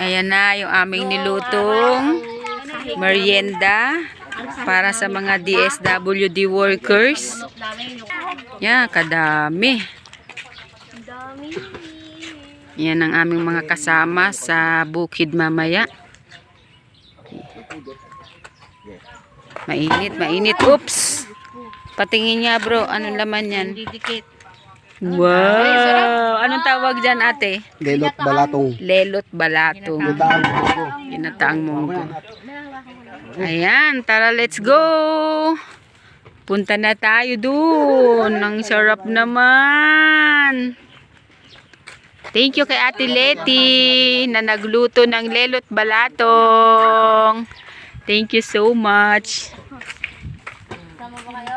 Ayan na yung aming nilutong merienda para sa mga DSWD workers. Yan, kadami. Yan ang aming mga kasama sa bukid mamaya. Mainit, mainit. Oops! Patingin niya bro, anong laman yan? Didikit. Wow! Anong tawag dyan ate? Lelot balatong. Lelot balatong. Ginataang munggo. Ayan, tara let's go! Punta na tayo dun. Ang sarap naman. Thank you kay Ate Leti na nagluto ng lelot balatong. Thank you so much. Sama ba kayo?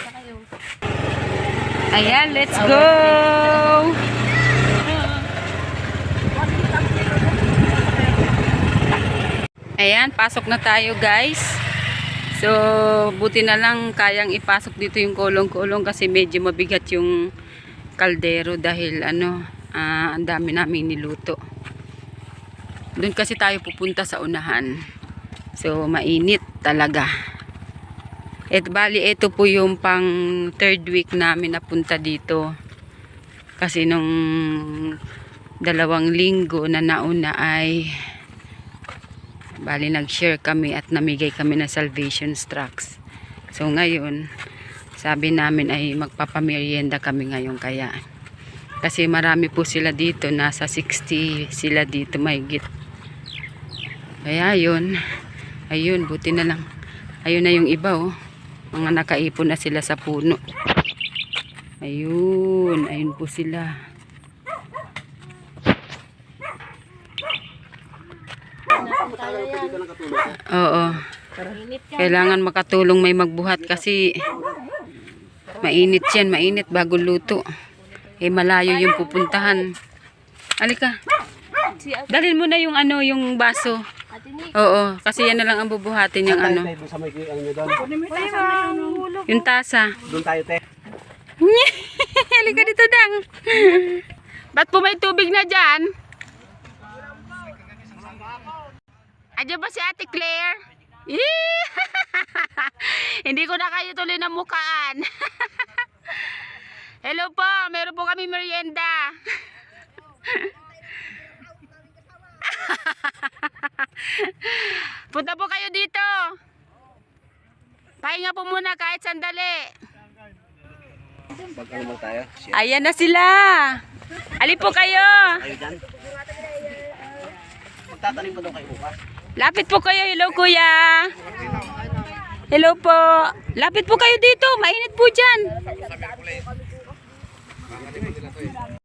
Sa kayo. Ayan, let's go! Ayan, pasok na tayo guys. So, buti na lang kayang ipasok dito yung kulong-kulong kasi medyo mabigat yung kaldero dahil ano, ah, ang dami namin niluto. Doon kasi tayo pupunta sa unahan. So, mainit talaga. Et bali ito po yung pang third week namin napunta dito. Kasi nung dalawang linggo na nauna ay bali nag-share kami at namigay kami ng salvation tracts. So ngayon, sabi namin ay magpapamerienda kami ngayon kaya. Kasi marami po sila dito, nasa 60 sila dito mahigit. Kaya yun, ayun, buti na lang. Ayun na yung iba oh. Mga nakaipon na sila sa puno. Ayun, ayun po sila. Oo. Kailangan makatulong may magbuhat kasi mainit yan, mainit bago luto. Eh malayo yung pupuntahan. Alika, dalhin mo na yung ano, yung baso. Oo, kasi yan na lang ang bubuhatin yung ano, sa may nyo doon. yung tasa. Doon tayo, te. Halika dito, Dang. Ba't po may tubig na dyan? Adyo ba si Ate Claire? Hindi ko na kayo tuloy na mukaan. Hello po, meron po kami merienda. Punta po kayo dito. Pahinga po muna kahit sandali. Ayan na sila. Ali po kayo. Magtatanim pa daw kayo bukas. Lapit po kayo. Hello kuya. Hello po. Lapit po kayo dito. Mainit po dyan.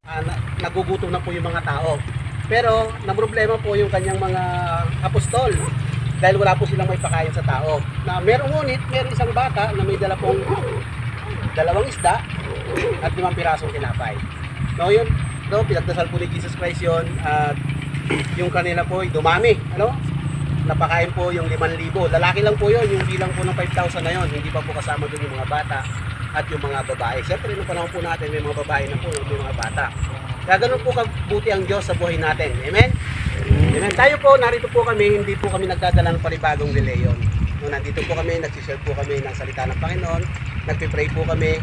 Ah, na- nagugutom na po yung mga tao. Pero, problema po yung kanyang mga apostol. Dahil wala po silang may pakain sa tao. Na meron ngunit, meron isang bata na may dala pong dalawang isda at limang pirasong tinapay. No, yun, no, pinagdasal po ni Jesus Christ yun at yung kanila po ay dumami. Ano? Napakain po yung 5,000. Lalaki lang po yun, yung bilang po ng 5,000 na yun. Hindi pa po kasama doon yung mga bata at yung mga babae. Siyempre, nung panahon po natin, may mga babae na po, may mga bata. Kaya ganun po kabuti ang Diyos sa buhay natin. Amen? Amen. Tayo po, narito po kami, hindi po kami nagdadala ng panibagong reliyon. No, nandito po kami, nagsishare po kami ng salita ng Panginoon, nagpipray po kami,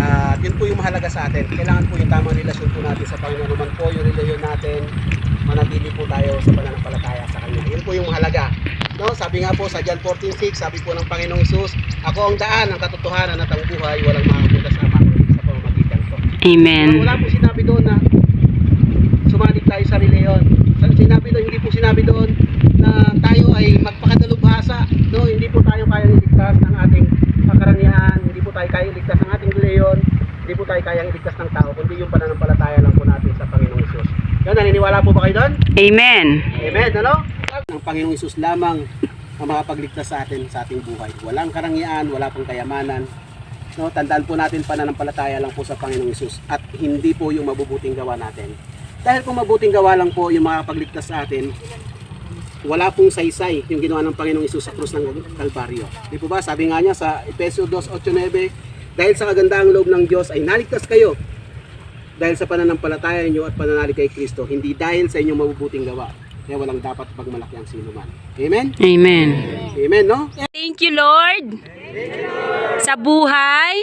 at yun po yung mahalaga sa atin. Kailangan po yung tamang relasyon po natin sa Panginoon naman po, yung reliyon natin, manatili po tayo sa pananampalataya sa Kanya. Yun po yung mahalaga. No, sabi nga po sa John 14:6, sabi po ng Panginoong Isus, ako ang daan, ang katotohanan at ang buhay, walang makapunta sa Ama kundi sa pamamagitan ko. Amen. Wala po sinabi doon na sumalit tayo sa reliyon. Sinabi doon, hindi po sinabi doon na tayo ay magpakadalubhasa. No, hindi po tayo kayang iligtas ng ating kakaranihan, hindi po tayo kayang iligtas ng ating reliyon, hindi po tayo kayang iligtas ng tao, kundi yung pananampalataya lang po natin sa Panginoong Isus. Yan, naniniwala po ba kayo doon? Amen. Amen, ano? Ang Panginoong Isus lamang ang makapagligtas sa atin sa ating buhay. Walang karangyaan, wala pong kayamanan. No, tandaan po natin pananampalataya lang po sa Panginoong Isus at hindi po yung mabubuting gawa natin. Dahil kung mabuting gawa lang po yung makapagligtas sa atin, wala pong saysay yung ginawa ng Panginoong Isus sa krus ng Kalbaryo. Di po ba? Sabi nga niya sa Efesio 2.8.9, dahil sa kagandahang loob ng Diyos ay naligtas kayo dahil sa pananampalataya niyo at pananalig kay Kristo, hindi dahil sa inyong mabubuting gawa. Kaya walang dapat pagmalaki ang sino man. Amen? Amen. Amen, no? Thank you, Lord. Sa buhay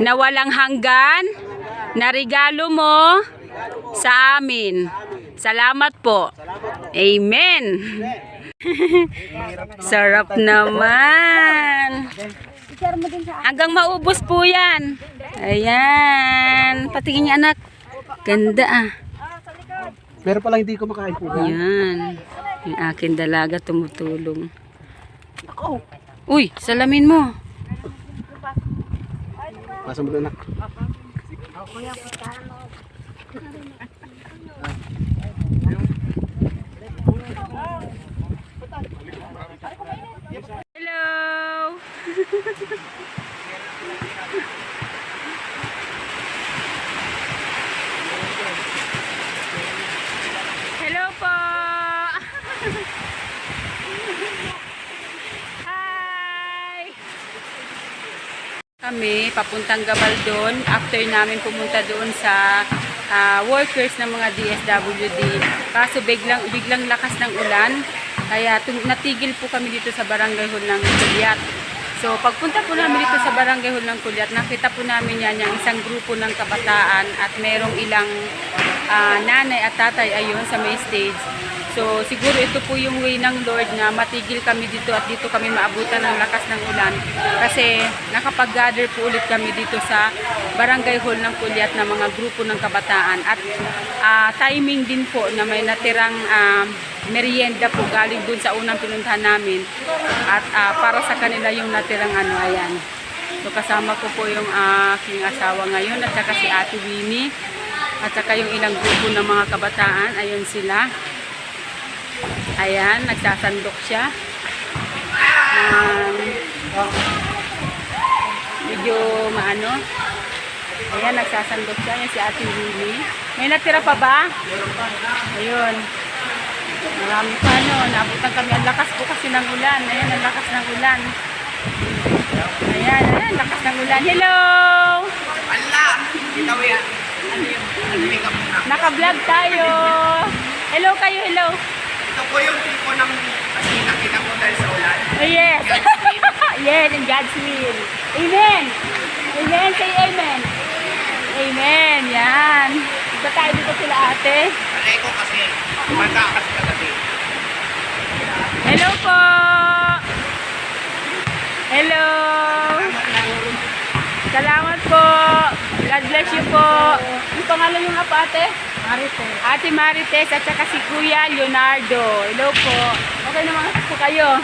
na walang hanggan, na regalo mo sa amin. Salamat po. Amen. Sarap naman. Hanggang maubos po yan. Ayan. Patingin niya anak. Ganda ah. Pero pala hindi ko makain po yan. Yan. Yung akin dalaga tumutulong. Uy, salamin mo. Pasa mo na anak. Hello! Hello po! Hi! Kami, papuntang Gabaldon. After namin pumunta doon sa ah, workers ng mga DSWD. Kaso biglang, biglang lakas ng ulan. Kaya natigil po kami dito sa Barangay Hall ng Kulyat. So pagpunta po namin dito sa Barangay Hall ng Kulyat, nakita po namin yan yung isang grupo ng kabataan at merong ilang ah, nanay at tatay ayun sa may stage. So siguro ito po yung way ng Lord na matigil kami dito at dito kami maabutan ng lakas ng ulan. Kasi nakapag-gather po ulit kami dito sa Barangay Hall ng Kulyat na mga grupo ng kabataan. At ah, timing din po na may natirang ah, merienda po galing dun sa unang pinuntahan namin. At ah, para sa kanila yung natirang ano, ayan. So kasama ko po yung ah, aking asawa ngayon at saka si Ate Winnie. At saka yung ilang grupo ng mga kabataan, ayun sila. Ayan, nagsasandok siya. Um, medyo maano. Ayan, nagsasandok siya. Yan si Ate Winnie. May natira pa ba? Ayun. Marami pa no. Naabutan kami. Ang lakas po kasi ng ulan. Ayan, ang lakas ng ulan. Ayan, ayan, lakas ng ulan. Hello! Naka-vlog tayo. Hello kayo, hello. Po yung tipo ng kasi nakita ko dahil sa ulan. Oh, yes. yes, in God's will. Amen. Amen. Say amen. Amen. Yan. Ito tayo dito sila ate. Alay ko kasi kumanta kasi kagabi. Hello po. Hello. Salamat po. God bless you po. Ang pangalan yung apo ate? Marites. Ate Marites at saka si Kuya Leonardo. Hello po. Okay naman po kayo.